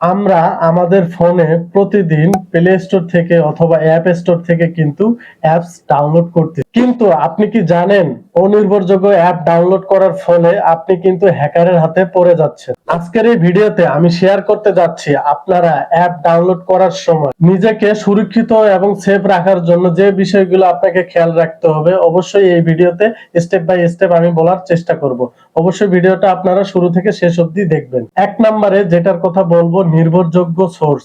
আমরা আমাদের ফোনে প্রতিদিন প্লে স্টোর থেকে অথবা অ্যাপ স্টোর থেকে কিন্তু অ্যাপস ডাউনলোড করতে কিন্তু আপনি কি জানেন অনির্ভরযোগ্য অ্যাপ ডাউনলোড করার ফলে আপনি কিন্তু হ্যাকারের হাতে পড়ে যাচ্ছেন। আজকের এই ভিডিওতে আমি শেয়ার করতে যাচ্ছি আপনারা অ্যাপ ডাউনলোড করার সময়। নিজেকে সুরক্ষিত এবং সেফ রাখার জন্য যে বিষয়গুলো আপনাকে খেয়াল রাখতে হবে, অবশ্যই এই ভিডিওতে স্টেপ বাই স্টেপ আমি বলার চেষ্টা করব। অবশ্যই ভিডিওটা আপনারা শুরু থেকে শেষ অবধি দেখবেন। এক নম্বরে যেটার কথা বলব, নির্ভরযোগ্য সোর্স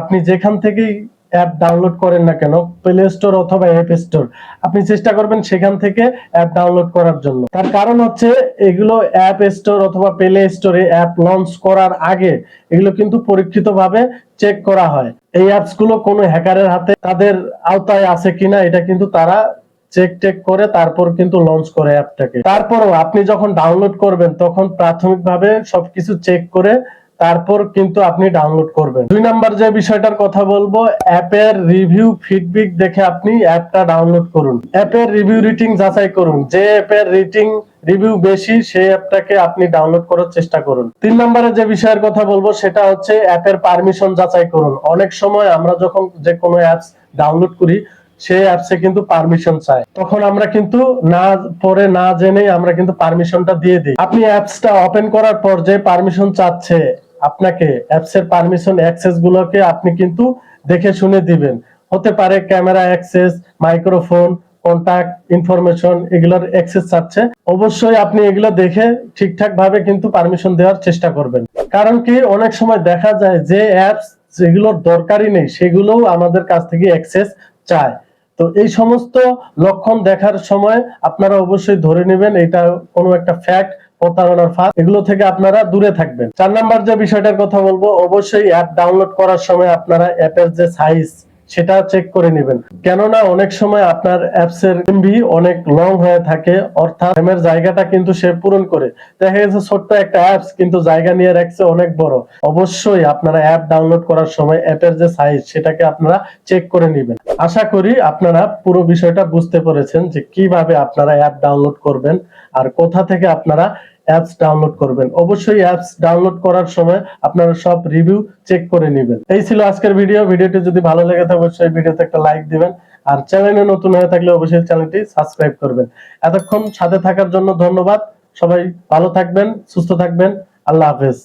আপনি যেখান থেকেই অ্যাপ ডাউনলোড করেন না কেন? প্লে স্টোর অথবা অ্যাপ স্টোর আপনি চেষ্টা করবেন সেখান থেকে অ্যাপ ডাউনলোড করার জন্য। তার কারণ হচ্ছে, এগুলো অ্যাপ স্টোর অথবা প্লে স্টোরে অ্যাপ লঞ্চ করার আগে এগুলো কিন্তু পরীক্ষিতভাবে চেক করা হয়। এই অ্যাপসগুলো কোনো হ্যাকারের হাতে তাদের আওতায় আছে কিনা, এটা কিন্তু তারা চেক টেক করে তারপর কিন্তু লঞ্চ করে অ্যাপটাকে তারপরও আপনি যখন ডাউনলোড করবেন, তখন প্রাথমিকভাবে সবকিছু চেক করে তারপর কিন্তু আপনি ডাউনলোড করবেন। দুই নাম্বার যে বিষয়টার কথা বলব, অ্যাপের রিভিউ ফিডব্যাক দেখে আপনি অ্যাপটা ডাউনলোড করুন। অ্যাপের রিভিউ রেটিং যাচাই করুন। যে অ্যাপের রেটিং রিভিউ বেশি সেই অ্যাপটাকে আপনি ডাউনলোড করার চেষ্টা করুন। তিন নম্বরে যে বিষয়ের কথা বলব, সেটা হচ্ছে অ্যাপের পারমিশন যাচাই করুন। অনেক সময় আমরা যখন যে কোনো অ্যাপস ডাউনলোড করি, সেই অ্যাপসে কিন্তু পারমিশন চায় তখন আমরা কিন্তু না, পরে না জেনেই আমরা কিন্তু পারমিশনটা দিয়ে দিই। আপনি অ্যাপসটা ওপেন করার পর যে পারমিশন চাচ্ছে আপনাকে অ্যাপসের পারমিশন অ্যাক্সেস গুলোকে আপনি কিন্তু দেখে শুনে দিবেন। হতে পারে camera access microphone contact information এগুলোর অ্যাক্সেস চাচ্ছে। অবশ্যই আপনি এগুলো দেখে ঠিকঠাক ভাবে কিন্তু পারমিশন দেওয়ার চেষ্টা করবেন। কারণ কি, অনেক সময় দেখা যায় যে অ্যাপস যেগুলোর দরকারই নেই, সেগুলোও আমাদের কাছ থেকে অ্যাক্সেস চায়। তো এই সমস্ত লক্ষণ দেখার সময় আপনারা অবশ্যই ধরে নেবেন, এটা কোনো একটা ফ্যাক্ট প্রতারণার ফাঁদ, এগুলো থেকে আপনারা দূরে থাকবেন। চার নাম্বার যে বিষয়টার কথা বলব, অবশ্যই অ্যাপ ডাউনলোড করার সময় আপনারা অ্যাপের যে সাইজ সেটা চেক করে নেবেন। কেননা অনেক সময় আপনার অ্যাপস এর এমবি অনেক লং হয়ে থাকে, অর্থাৎ এর জায়গাটা কিন্তু সে পূরণ করে। দেখা গেছে ছোট্ট একটা অ্যাপস কিন্তু জায়গা নিয়ে রাখছে অনেক বড়। অবশ্যই আপনারা অ্যাপ ডাউনলোড করার সময় অ্যাপের যে সাইজ সেটাকে আপনারা চেক করে নেবেন। আশা করি আপনারা পুরো বিষয়টা বুঝতে পেরেছেন যে কীভাবে আপনারা অ্যাপ ডাউনলোড করবেন আর কোথা থেকে আপনারা অ্যাপস ডাউনলোড করবেন। অবশ্যই অ্যাপস ডাউনলোড করার সময় আপনারা সব রিভিউ চেক করে নেবেন। এই ছিল আজকের ভিডিও ভিডিওটি যদি ভালো লেগে থাকে, অবশ্যই ভিডিওতে একটা লাইক দিবেন। আর চ্যানেলে নতুন হয়ে থাকলে অবশ্যই চ্যানেলটি সাবস্ক্রাইব করবেন। এতক্ষণ সাথে থাকার জন্য ধন্যবাদ। সবাই ভালো থাকবেন, সুস্থ থাকবেন। আল্লাহ হাফেজ।